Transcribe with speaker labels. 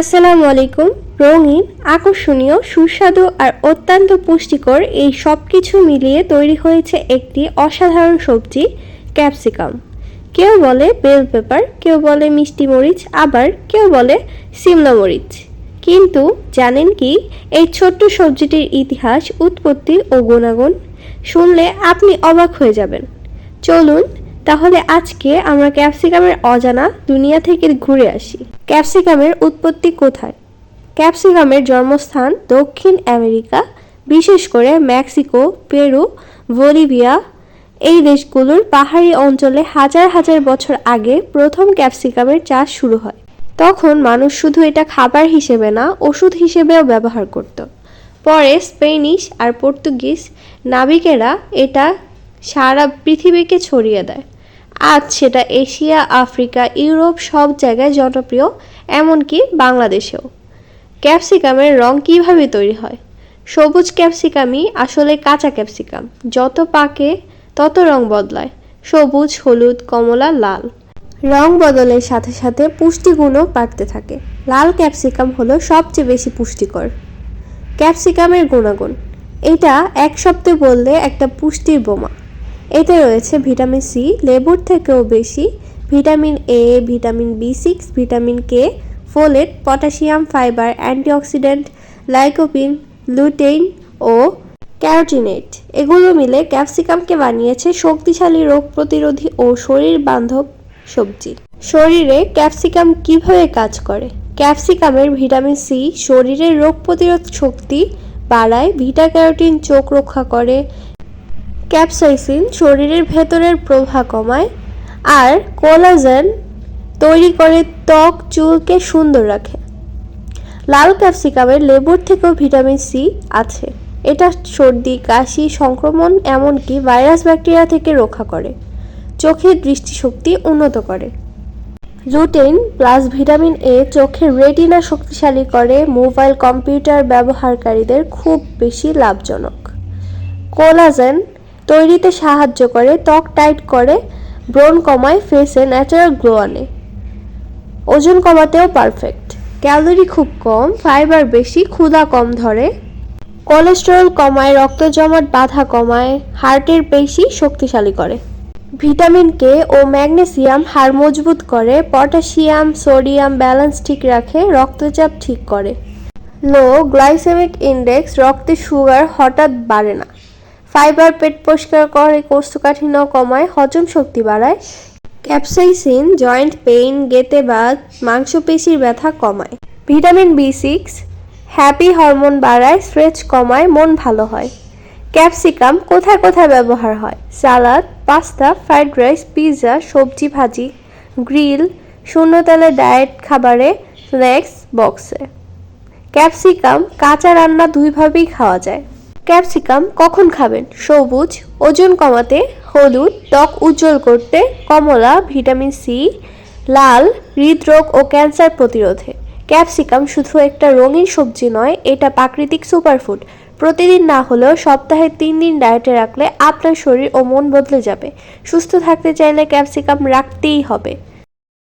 Speaker 1: আসসালামু আলাইকুম। রঙিন, আকর্ষণীয়, সুস্বাদু আর অত্যন্ত পুষ্টিকর এই সব কিছু মিলিয়ে তৈরি হয়েছে একটি অসাধারণ সবজি, ক্যাপসিকাম। কেউ বলে বেল পেপার, কেউ বলে মিষ্টি মরিচ, আবার কেউ বলে সিমলা মরিচ। কিন্তু জানেন কি, এই ছোট্ট সবজিটির ইতিহাস, উৎপত্তি ও গুণাগুণ শুনলে আপনি অবাক হয়ে যাবেন। চলুন তাহলে আজকে আমরা ক্যাপসিকামের অজানা দুনিয়া থেকে ঘুরে আসি। ক্যাপসিকামের উৎপত্তি কোথায়? ক্যাপসিকামের জন্মস্থান দক্ষিণ আমেরিকা, বিশেষ করে মেক্সিকো, পেরু, বলিভিয়া। এই দেশগুলোর পাহাড়ি অঞ্চলে হাজার হাজার বছর আগে প্রথম ক্যাপসিকামের চাষ শুরু হয়। তখন মানুষ শুধু এটা খাবার হিসেবে না, ওষুধ হিসেবেও ব্যবহার করত। পরে স্পেনিশ আর পর্তুগিজ নাবিকেরা এটা সারা পৃথিবীকে ছড়িয়ে দেয়। আজ সেটা এশিয়া, আফ্রিকা, ইউরোপ সব জায়গায় জনপ্রিয়, এমনকি বাংলাদেশেও। ক্যাপসিকামের রং কীভাবে তৈরি হয়? সবুজ ক্যাপসিকামই আসলে কাঁচা ক্যাপসিকাম। যত পাকে, তত রং বদলায়। সবুজ, হলুদ, কমলা, লাল। রং বদলের সাথে সাথে পুষ্টিগুণও বাড়তে থাকে। লাল ক্যাপসিকাম হলো সবচেয়ে বেশি পুষ্টিকর। ক্যাপসিকামের গুণাগুণ। এটা এক সপ্তাহে বললে একটা পুষ্টির বোমা। এতে রয়েছে ভিটামিন সি, লেবুর থেকেও বেশি, vitamin A, vitamin B six, vitamin K, folate, potassium, fibre, antioxidant, lycopene, lutein ও ক্যারোটিনেট। এগুলো মিলে ক্যাপসিকামকে বানিয়েছে শক্তিশালী রোগ প্রতিরোধী ও শরীর বান্ধব সবজি। শরীরে ক্যাপসিকাম কীভাবে কাজ করে? ক্যাপসিকামের ভিটামিন সি শরীরের রোগ প্রতিরোধ শক্তি বাড়ায় ভিটা ক্যারোটিন চোখ রক্ষা করে ক্যাপসাইসিন শরীরের ভেতরের প্রভা কমায় আর কোলাজেন তৈরি করে ত্বক, চুলকে সুন্দর রাখে। লাল ক্যাপসিকামের লেবুর থেকেও ভিটামিন সি আছে। এটা সর্দি, কাশি, সংক্রমণ এমনকি ভাইরাস ব্যাকটেরিয়া থেকে রক্ষা করে। চোখের দৃষ্টিশক্তি উন্নত করে। লুটেইন প্লাস ভিটামিন এ চোখের রেটিনা শক্তিশালী করে। মোবাইল কম্পিউটার ব্যবহারকারীদের খুব বেশি লাভজনক। কোলাজেন তৈরিতে সাহায্য করে, ত্বক টাইট করে, ব্রণ কমায়, ফেসে ন্যাচারাল গ্লো আনে। ওজন কমাতেও পারফেক্ট ক্যালোরি খুব কম ফাইবার বেশি, ক্ষুধা কম ধরে। কোলেস্টেরল কমায়, রক্ত জমাট, বাধা কমায় হার্টের পেশি শক্তিশালী করে। ভিটামিন কে ও ম্যাগনেসিয়াম হাড় মজবুত করে পটাশিয়াম সোডিয়াম ব্যালেন্স ঠিক রাখে, রক্তচাপ ঠিক করে। লো গ্লাইসেমিক ইন্ডেক্স রক্তে সুগার হঠাৎ বাড়ে না। ফাইবার পেট পরিষ্কার করে, কোষ্ঠকাঠিন্য কমায়, হজম শক্তি বাড়ায়। ক্যাপসাইসিন, জয়েন্ট পেইন গেতে বাত মাংসপেশির ব্যথা কমায়। Vitamin B six, happy hormone বাড়ায়, স্ট্রেচ কমায়, মন ভালো হয়। ক্যাপসিকাম কোথায় কোথায় ব্যবহার হয়? Salad, pasta, fried rice, pizza, সবজি, ভাজি, গ্রিল শূন্য তেলে ডায়েট খাবারে, স্ন্যাক্স বক্সে। ক্যাপসিকাম কাঁচা রান্না দুইভাবেই খাওয়া যায়। ক্যাপসিকাম কখন খাবেন? সবুজ, ওজন কমাতে, হলুদ, ত্বক উজ্জ্বল করতে, কমলা, ভিটামিন সি, লাল, হৃদরোগ ও ক্যান্সার প্রতিরোধে। ক্যাপসিকাম শুধু একটা রঙিন সবজি নয়, এটা প্রাকৃতিক সুপারফুড। প্রতিদিন না হলেও সপ্তাহে তিন দিন ডায়েটে রাখলে আপনার শরীর ও মন বদলে যাবে। সুস্থ থাকতে চাইলে ক্যাপসিকাম রাখতেই হবে।